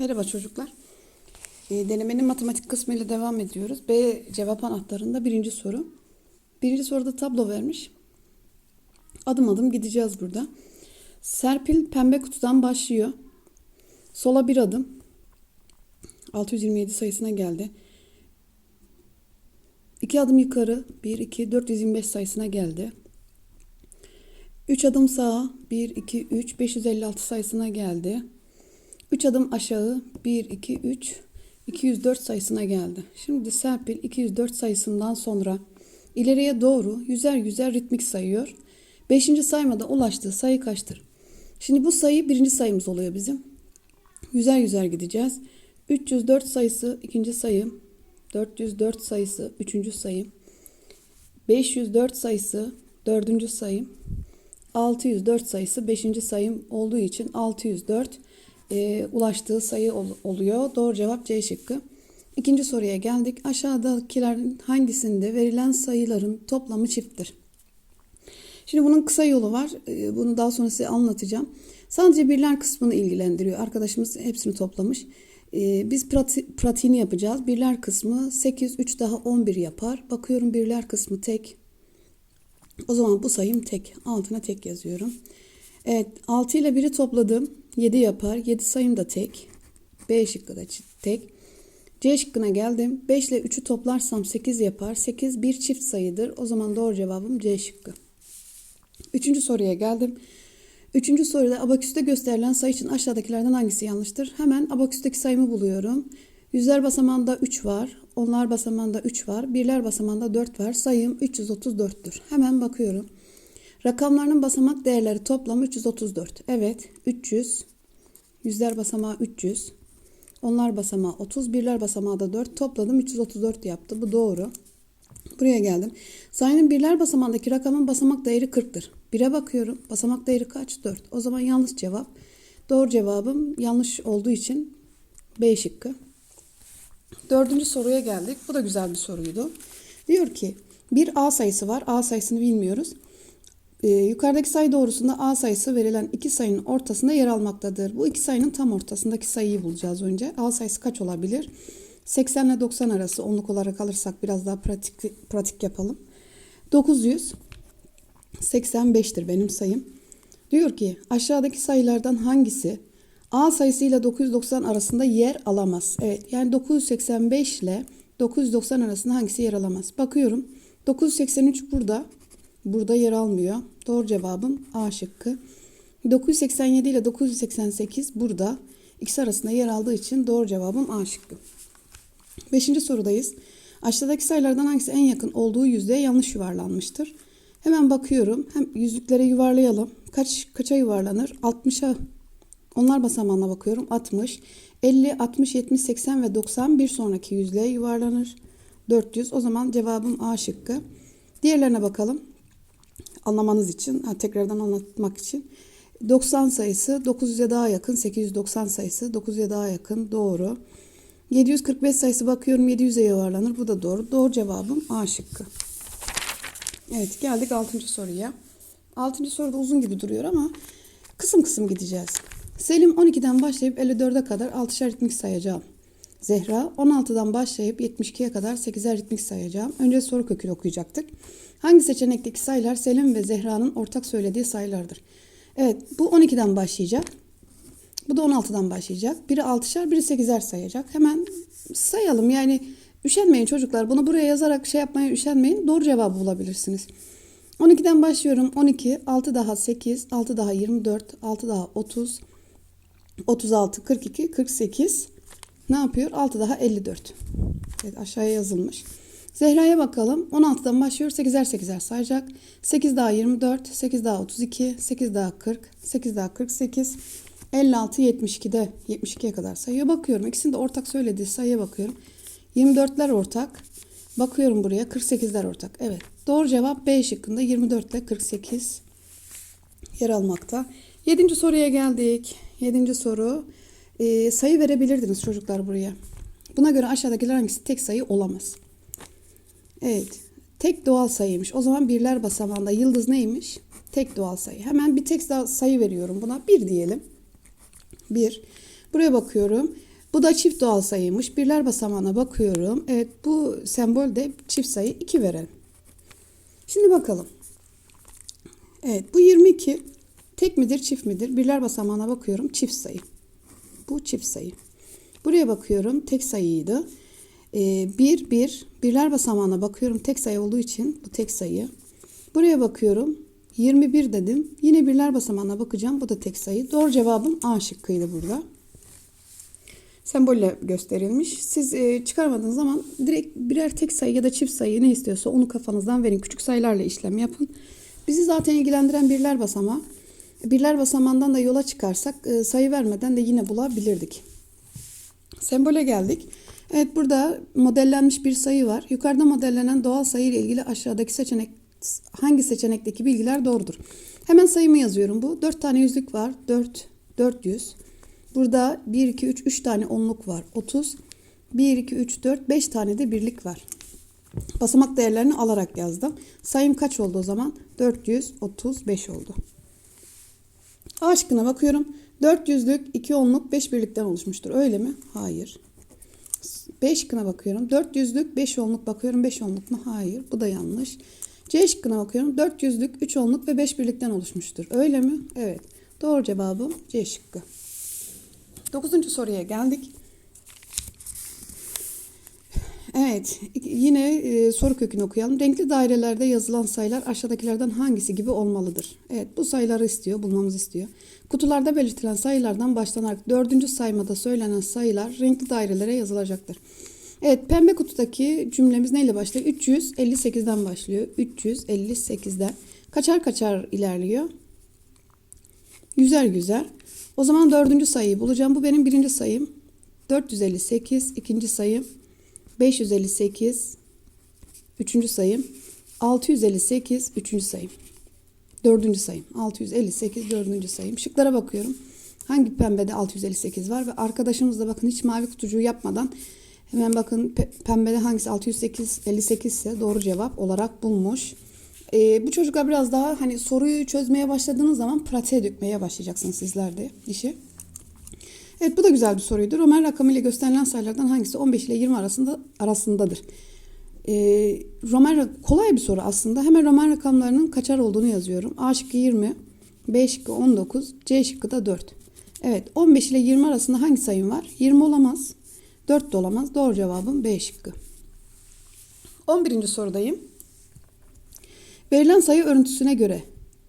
Merhaba çocuklar. Ee, denemenin matematik kısmıyla devam ediyoruz. B cevap anahtarında birinci soru. Birinci soruda tablo vermiş. Adım adım gideceğiz burada. Serpil pembe kutudan başlıyor. Sola bir adım. 627 sayısına geldi. İki adım yukarı. 1, 2, 425 sayısına geldi. 3 adım sağa. 1, 2, 3, 556 sayısına geldi. 3 adım aşağı 1, 2, 3, 204 sayısına geldi. Şimdi Serpil 204 sayısından sonra ileriye doğru yüzer yüzer ritmik sayıyor. 5. saymada ulaştığı sayı kaçtır? Şimdi bu sayı birinci sayımız oluyor bizim. Yüzer yüzer gideceğiz. 304 sayısı ikinci sayı. 404 sayısı üçüncü sayı. 504 sayısı dördüncü sayım. 604 sayısı 5. sayım olduğu için 604 e, ulaştığı sayı ol- oluyor. Doğru cevap C şıkkı. İkinci soruya geldik. Aşağıdakilerin hangisinde verilen sayıların toplamı çifttir? Şimdi bunun kısa yolu var. E, Bunu daha sonra size anlatacağım. Sadece birler kısmını ilgilendiriyor. Arkadaşımız hepsini toplamış. E, Biz prati- pratiğini yapacağız. Birler kısmı 8, 3 daha 11 yapar. Bakıyorum birler kısmı tek. O zaman bu sayım tek. Altına tek yazıyorum. Evet 6 ile 1'i topladım. 7 yapar. 7 sayım da tek. B şıkkı da tek. C şıkkına geldim. 5 ile 3'ü toplarsam 8 yapar. 8 bir çift sayıdır. O zaman doğru cevabım C şıkkı. Üçüncü soruya geldim. Üçüncü soruda abaküste gösterilen sayı için aşağıdakilerden hangisi yanlıştır? Hemen abaküsteki sayımı buluyorum. Yüzler basamağında 3 var. Onlar basamağında 3 var. Birler basamağında 4 var. Sayım 334'tür. Hemen bakıyorum. Rakamlarının basamak değerleri toplamı 334. Evet 300. Yüzler basamağı 300. Onlar basamağı 30. Birler basamağı da 4. Topladım 334 yaptı. Bu doğru. Buraya geldim. Sayının birler basamağındaki rakamın basamak değeri 40'tır. 1'e bakıyorum. Basamak değeri kaç? 4. O zaman yanlış cevap. Doğru cevabım yanlış olduğu için B şıkkı. Dördüncü soruya geldik. Bu da güzel bir soruydu. Diyor ki bir A sayısı var. A sayısını bilmiyoruz. Ee, yukarıdaki sayı doğrusunda A sayısı verilen iki sayının ortasında yer almaktadır. Bu iki sayının tam ortasındaki sayıyı bulacağız önce. A sayısı kaç olabilir? 80 ile 90 arası onluk olarak alırsak biraz daha pratik pratik yapalım. 900 85'tir benim sayım. Diyor ki aşağıdaki sayılardan hangisi A sayısı ile 990 arasında yer alamaz? Evet yani 985 ile 990 arasında hangisi yer alamaz? Bakıyorum 983 burada. Burada yer almıyor. Doğru cevabım A şıkkı. 987 ile 988 burada. İkisi arasında yer aldığı için doğru cevabım A şıkkı. Beşinci sorudayız. Aşağıdaki sayılardan hangisi en yakın olduğu yüzdeye yanlış yuvarlanmıştır? Hemen bakıyorum. Hem yüzlüklere yuvarlayalım. Kaç kaça yuvarlanır? 60'a. Onlar basamağına bakıyorum. 60, 50, 60, 70, 80 ve 90 bir sonraki yüzlüğe yuvarlanır. 400. O zaman cevabım A şıkkı. Diğerlerine bakalım. Anlamanız için, tekrardan anlatmak için. 90 sayısı 900'e daha yakın. 890 sayısı 900'e daha yakın. Doğru. 745 sayısı bakıyorum 700'e yuvarlanır. Bu da doğru. Doğru cevabım A şıkkı. Evet geldik 6. soruya. 6. soruda uzun gibi duruyor ama kısım kısım gideceğiz. Selim 12'den başlayıp 54'e kadar 6'şer ritmik sayacağım. Zehra 16'dan başlayıp 72'ye kadar 8'er ritmik sayacağım. Önce soru kökünü okuyacaktık. Hangi seçenekteki sayılar Selim ve Zehra'nın ortak söylediği sayılardır? Evet bu 12'den başlayacak. Bu da 16'dan başlayacak. Biri 6'şer, biri 8'er sayacak. Hemen sayalım. Yani üşenmeyin çocuklar. Bunu buraya yazarak şey yapmaya üşenmeyin. Doğru cevabı bulabilirsiniz. 12'den başlıyorum. 12, 6 daha 8, 6 daha 24, 6 daha 30, 36, 42, 48. Ne yapıyor? 6 daha 54. Evet aşağıya yazılmış. Zehra'ya bakalım. 16'dan başlıyor. 8'er 8'er sayacak. 8 daha 24, 8 daha 32, 8 daha 40, 8 daha 48, 56, 72'de 72'ye kadar sayıya bakıyorum. İkisinin de ortak söylediği sayıya bakıyorum. 24'ler ortak. Bakıyorum buraya 48'ler ortak. Evet. Doğru cevap B şıkkında 24 ile 48 yer almakta. Yedinci soruya geldik. Yedinci soru. Ee, sayı verebilirdiniz çocuklar buraya. Buna göre aşağıdakiler hangisi tek sayı olamaz? Evet. Tek doğal sayıymış. O zaman birler basamağında yıldız neymiş? Tek doğal sayı. Hemen bir tek sayı veriyorum buna. Bir diyelim. Bir. Buraya bakıyorum. Bu da çift doğal sayıymış. Birler basamağına bakıyorum. Evet bu sembol de çift sayı 2 verelim. Şimdi bakalım. Evet bu 22 tek midir çift midir? Birler basamağına bakıyorum çift sayı. Bu çift sayı. Buraya bakıyorum tek sayıydı. Ee, 1 1 birler basamağına bakıyorum tek sayı olduğu için bu tek sayı. Buraya bakıyorum 21 dedim. Yine birler basamağına bakacağım. Bu da tek sayı. Doğru cevabım A şıkkıydı burada. Sembolle gösterilmiş. Siz e, çıkarmadığınız zaman direkt birer tek sayı ya da çift sayı ne istiyorsa onu kafanızdan verin. Küçük sayılarla işlem yapın. Bizi zaten ilgilendiren birler basamağı. Birler basamağından da yola çıkarsak e, sayı vermeden de yine bulabilirdik. Sembole geldik. Evet burada modellenmiş bir sayı var. Yukarıda modellenen doğal sayı ile ilgili aşağıdaki seçenek hangi seçenekteki bilgiler doğrudur? Hemen sayımı yazıyorum bu. 4 tane yüzlük var. 4 400. Burada 1 2 3 3 tane onluk var. 30. 1 2 3 4 5 tane de birlik var. Basamak değerlerini alarak yazdım. Sayım kaç oldu o zaman? 435 oldu. A şıkkına bakıyorum. 400'lük 2 onluk 5 birlikten oluşmuştur. Öyle mi? Hayır. 5 şıkkına bakıyorum. 400'lük 5 onluk bakıyorum. 5 onluk mu? Hayır. Bu da yanlış. C şıkkına bakıyorum. 400'lük 3 onluk ve 5 birlikten oluşmuştur. Öyle mi? Evet. Doğru cevabım C şıkkı. Dokuzuncu soruya geldik. Evet, yine e, soru kökünü okuyalım. Renkli dairelerde yazılan sayılar aşağıdakilerden hangisi gibi olmalıdır? Evet, bu sayıları istiyor, bulmamızı istiyor. Kutularda belirtilen sayılardan başlanarak dördüncü saymada söylenen sayılar renkli dairelere yazılacaktır. Evet, pembe kutudaki cümlemiz neyle başlıyor? 358'den başlıyor. 358'den. Kaçar kaçar ilerliyor? Yüzer yüzer. O zaman dördüncü sayıyı bulacağım. Bu benim birinci sayım. 458. ikinci sayım. 558. Üçüncü sayım. 658. Üçüncü sayım. Dördüncü sayım. 658. Dördüncü sayım. Şıklara bakıyorum. Hangi pembede 658 var ve arkadaşımız da bakın hiç mavi kutucuğu yapmadan hemen bakın pembede hangisi 608 58 ise doğru cevap olarak bulmuş. Ee, bu çocuklar biraz daha hani soruyu çözmeye başladığınız zaman pratiğe dökmeye başlayacaksınız sizler de işi. Evet bu da güzel bir soruydu. Roman rakamı ile gösterilen sayılardan hangisi 15 ile 20 arasında arasındadır? Ee, Roman kolay bir soru aslında. Hemen Roman rakamlarının kaçar olduğunu yazıyorum. A şıkkı 20, B şıkkı 19, C şıkkı da 4. Evet 15 ile 20 arasında hangi sayım var? 20 olamaz. 4 de olamaz. Doğru cevabım B şıkkı. 11. sorudayım. Verilen sayı örüntüsüne göre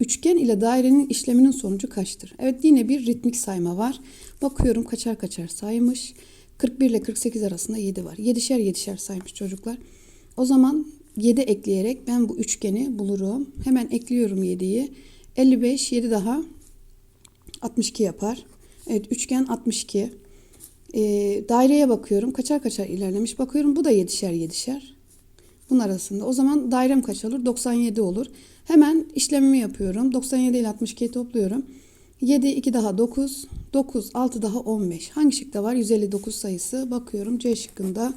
üçgen ile dairenin işleminin sonucu kaçtır? Evet yine bir ritmik sayma var. Bakıyorum kaçar kaçar saymış. 41 ile 48 arasında 7 var. 7'şer 7'şer saymış çocuklar. O zaman 7 ekleyerek ben bu üçgeni bulurum. Hemen ekliyorum 7'yi. 55 7 daha 62 yapar. Evet üçgen 62. E, daireye bakıyorum. Kaçar kaçar ilerlemiş. Bakıyorum bu da 7'şer 7'şer. Bunun arasında. O zaman dairem kaç olur? 97 olur. Hemen işlemimi yapıyorum. 97 ile 62'yi topluyorum. 7, 2 daha 9, 9, 6 daha 15. Hangi şıkta var? 159 sayısı. Bakıyorum C şıkkında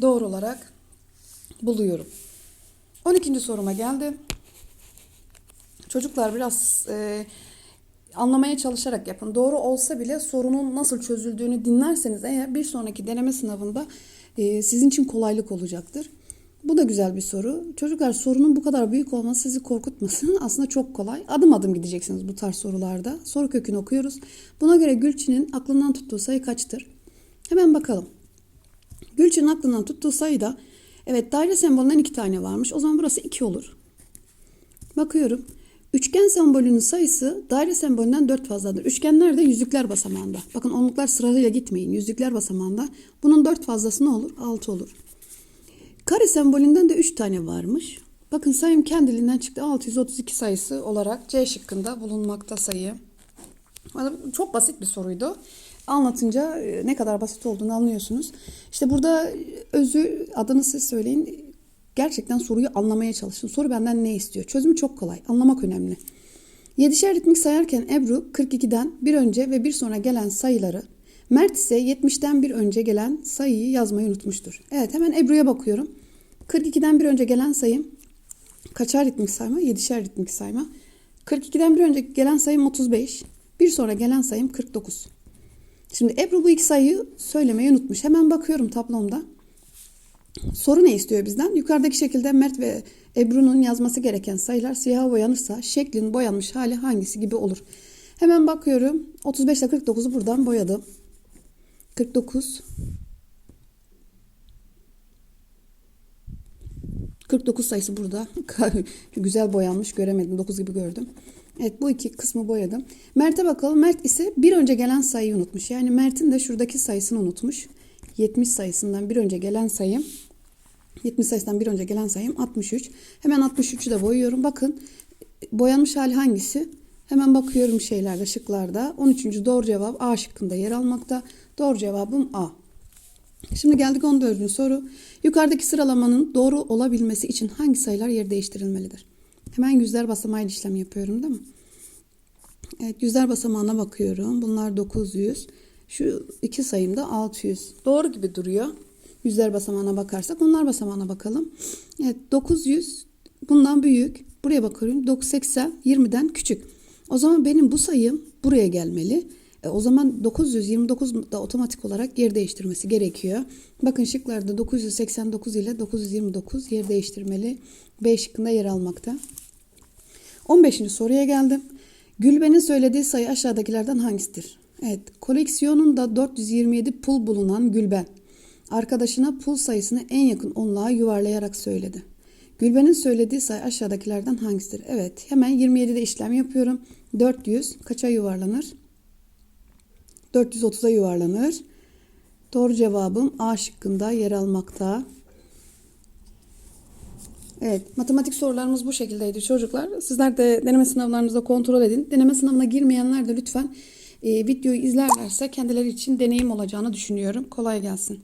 doğru olarak buluyorum. 12. soruma geldi. Çocuklar biraz e, anlamaya çalışarak yapın. Doğru olsa bile sorunun nasıl çözüldüğünü dinlerseniz eğer bir sonraki deneme sınavında e, sizin için kolaylık olacaktır. Bu da güzel bir soru. Çocuklar sorunun bu kadar büyük olması sizi korkutmasın. Aslında çok kolay. Adım adım gideceksiniz bu tarz sorularda. Soru kökünü okuyoruz. Buna göre Gülçin'in aklından tuttuğu sayı kaçtır? Hemen bakalım. Gülçin'in aklından tuttuğu sayı da evet daire sembolünden iki tane varmış. O zaman burası iki olur. Bakıyorum. Üçgen sembolünün sayısı daire sembolünden 4 fazladır. Üçgenler de yüzlükler basamağında. Bakın onluklar sırayla gitmeyin. Yüzlükler basamağında. Bunun 4 fazlası ne olur? 6 olur. Kare sembolünden de 3 tane varmış. Bakın sayım kendiliğinden çıktı. 632 sayısı olarak C şıkkında bulunmakta sayı. Çok basit bir soruydu. Anlatınca e, ne kadar basit olduğunu anlıyorsunuz. İşte burada özü adını siz söyleyin. Gerçekten soruyu anlamaya çalışın. Soru benden ne istiyor? Çözümü çok kolay. Anlamak önemli. Yedişer ritmik sayarken Ebru 42'den bir önce ve bir sonra gelen sayıları Mert ise 70'den bir önce gelen sayıyı yazmayı unutmuştur. Evet hemen Ebru'ya bakıyorum. 42'den bir önce gelen sayım kaçar ritmik sayma? 7'şer ritmik sayma. 42'den bir önce gelen sayım 35. Bir sonra gelen sayım 49. Şimdi Ebru bu iki sayıyı söylemeyi unutmuş. Hemen bakıyorum tablomda. Soru ne istiyor bizden? Yukarıdaki şekilde Mert ve Ebru'nun yazması gereken sayılar siyaha boyanırsa şeklin boyanmış hali hangisi gibi olur? Hemen bakıyorum. 35 ile 49'u buradan boyadım. 49 49 sayısı burada. Güzel boyanmış göremedim. 9 gibi gördüm. Evet bu iki kısmı boyadım. Mert'e bakalım. Mert ise bir önce gelen sayıyı unutmuş. Yani Mert'in de şuradaki sayısını unutmuş. 70 sayısından bir önce gelen sayım 70 sayısından bir önce gelen sayım 63. Hemen 63'ü de boyuyorum. Bakın boyanmış hali hangisi? Hemen bakıyorum şeylerde, şıklarda. 13. doğru cevap A şıkkında yer almakta. Doğru cevabım A. Şimdi geldik 14. soru. Yukarıdaki sıralamanın doğru olabilmesi için hangi sayılar yer değiştirilmelidir? Hemen yüzler basamağıyla işlem yapıyorum değil mi? Evet yüzler basamağına bakıyorum. Bunlar 900. Şu iki sayım da 600. Doğru gibi duruyor. Yüzler basamağına bakarsak onlar basamağına bakalım. Evet 900 bundan büyük. Buraya bakıyorum. 980 20'den küçük. O zaman benim bu sayım buraya gelmeli. E, o zaman 929 da otomatik olarak yer değiştirmesi gerekiyor. Bakın şıklarda 989 ile 929 yer değiştirmeli. B şıkkında yer almakta. 15. soruya geldim. Gülben'in söylediği sayı aşağıdakilerden hangisidir? Evet, koleksiyonunda 427 pul bulunan Gülben, arkadaşına pul sayısını en yakın onluğa yuvarlayarak söyledi. Gülben'in söylediği sayı aşağıdakilerden hangisidir? Evet, hemen 27'de işlem yapıyorum. 400 kaça yuvarlanır? 430'a yuvarlanır. Doğru cevabım A şıkkında yer almakta. Evet, matematik sorularımız bu şekildeydi çocuklar. Sizler de deneme sınavlarınızda kontrol edin. Deneme sınavına girmeyenler de lütfen e, videoyu izlerlerse kendileri için deneyim olacağını düşünüyorum. Kolay gelsin.